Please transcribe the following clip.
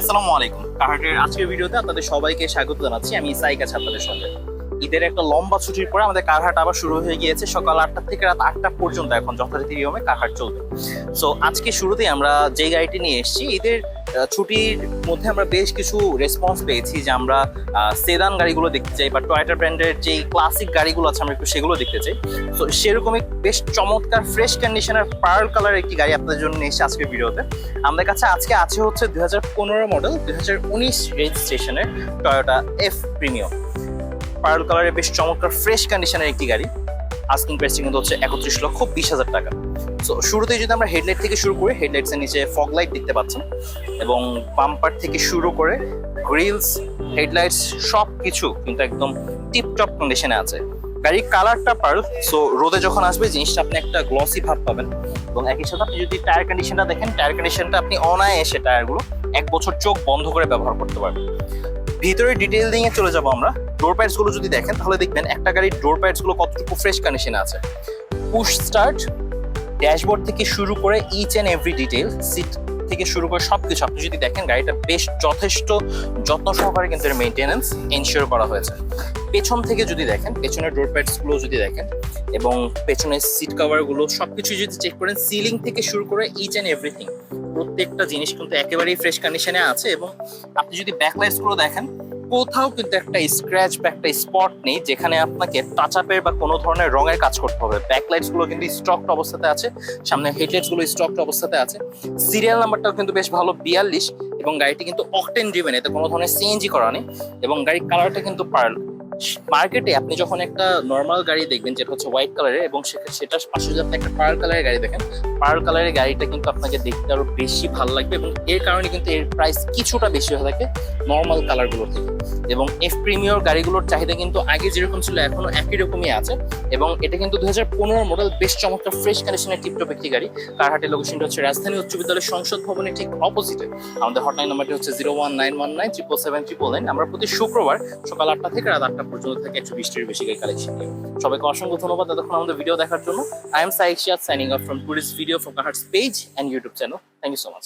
আসসালামু আলাইকুম। কাহাটের আজকের ভিডিওতে আপনাদের সবাইকে স্বাগত জানাচ্ছি। আমি সাইক আছি আপনাদের সঙ্গে। ঈদের একটা লম্বা ছুটির পরে আমাদের কারহাট আবার শুরু হয়ে গিয়েছে। সকাল আটটা থেকে রাত আটটা পর্যন্ত এখন যথারীতি নিয়মে কারহাট চলবে। সো আজকে শুরুতেই আমরা যে গাড়িটি নিয়ে এসেছি, ঈদের ছুটির মধ্যে আমরা বেশ কিছু রেসপন্স পেয়েছি যে আমরা সেদান গাড়িগুলো দেখতে চাই বা টয়টা ব্র্যান্ডের যে ক্লাসিক গাড়িগুলো আছে আমরা একটু সেগুলো দেখতে চাই। তো সেরকমই বেশ চমৎকার ফ্রেশ কন্ডিশনের পার্ল কালার একটি গাড়ি আপনাদের জন্য নিয়ে এসেছি আজকের ভিডিওতে। আমাদের কাছে আজকে আছে হচ্ছে দুই হাজার পনেরো মডেল দুই হাজার উনিশ রেজিস্ট্রেশনের টয়োটা এফ প্রিমিয়াম পার্ল কালারের বেশ চমৎকার ফ্রেশ কন্ডিশনের একটি গাড়ি। আস্কিং প্রাইসটি কিন্তু হচ্ছে একত্রিশ লক্ষ বিশ হাজার টাকা। সো শুরুতেই যদি আমরা হেডলাইট থেকে শুরু করি হেডলাইটসের নিচে ফগ লাইট দেখতে পাচ্ছেন এবং বাম্পার থেকে শুরু করে গ্রিলস হেডলাইটস সব কিছু কিন্তু একদম টিপটপ কন্ডিশনে আছে। গাড়ির কালারটা পার্ল সো রোদে যখন আসবে, জিনিসটা আপনি একটা গ্লসি ভাব পাবেন। এবং একই সাথে আপনি যদি টায়ার কন্ডিশনটা দেখেন টায়ার কন্ডিশনটা আপনি অনায়াসে টায়ারগুলো এক বছর চোখ বন্ধ করে ব্যবহার করতে পারবেন। ভিতরে ডিটেইলিং দিয়ে চলে যাব আমরা। ডোর প্যাডসগুলো যদি দেখেন, তাহলে দেখবেন একটা গাড়ির ডোর প্যাডসগুলো কতটুকু ফ্রেশ কন্ডিশনে আছে। পুশ স্টার্ট ড্যাশবোর্ড থেকে শুরু করে each and every detail sheet থেকে শুরু করে সবকিছু। আপনি যদি দেখেন, গাড়িটা বেশ যথেষ্ট, যত্ন সহকারে কিন্তু এর মেনটেনেন্স এনশিওর করা হয়েছে। পেছন থেকে যদি দেখেন, পেছনের ডোর প্যাডসগুলো যদি দেখেন এবং পেছনের সিট কভারগুলো, সবকিছু যদি চেক করেন সিলিং থেকে শুরু করে ইচ অ্যান্ড এভরিথিং প্রত্যেকটা জিনিস কিন্তু একেবারেই ফ্রেশ কন্ডিশনে আছে এবং আপনি যদি ব্যাকলাইটসগুলো দেখেন, কোথাও কিন্তু একটা স্ক্র্যাচ বা একটা স্পট নেই যেখানে আপনাকে টাচ আপের বা কোনো ধরনের রঙের কাজ করতে হবে। ব্যাকলাইটসগুলো কিন্তু স্টকড অবস্থাতে আছে, সামনে হেডলাইটসগুলো স্টকড অবস্থাতে আছে। সিরিয়াল নাম্বারটাও কিন্তু বেশ ভালো, বিয়াল্লিশ এবং গাড়িটি কিন্তু অকটেন ড্রিভেন এতে কোনো ধরনের সিএনজি করা নেই এবং গাড়ির কালারটা কিন্তু পার্ল মার্কেটে আপনি যখন একটা নর্মাল গাড়ি দেখবেন, যেটা হচ্ছে হোয়াইট কালারের এবং সেটা পাশে যদি আপনি একটা পার্ল কালারের গাড়ি দেখেন পার্ল কালারের গাড়িটা কিন্তু আপনাকে দেখতে আরও বেশি ভালো লাগবে এবং এর কারণে কিন্তু এর প্রাইস কিছুটা বেশি হয়ে থাকে নর্মাল কালারগুলোর থেকে। এবং এফ প্রিমিয়র গাড়িগুলোর চাহিদা কিন্তু আগে যেরকম ছিল, এখনও একই রকমই আছে। এবং এটা কিন্তু দু হাজার পনেরো মডেল বেশ চমৎকার ফ্রেশ কন্ডিশনের টিপটপ একটি গাড়ি। কারহাটের লোকেশনটা হচ্ছে রাজধানী উচ্চ বিদ্যালয়ের সংসদ ভবনের ঠিক অপোজিটে আমাদের হটলাইন নাম্বারটি হচ্ছে zero one nine one nine triple seven triple nine আমরা প্রতি শুক্রবার সকাল আটটা থেকে রাত আটটা পর্যন্ত থাকে একশো বিশটির বেশি কালেকশন নিয়ে সবাইকে অসংখ্য ধন্যবাদ এতক্ষণ আমাদের ভিডিও দেখার জন্য। I'm Saik signing up from tourist video from Kahars page and YouTube channel thank you so much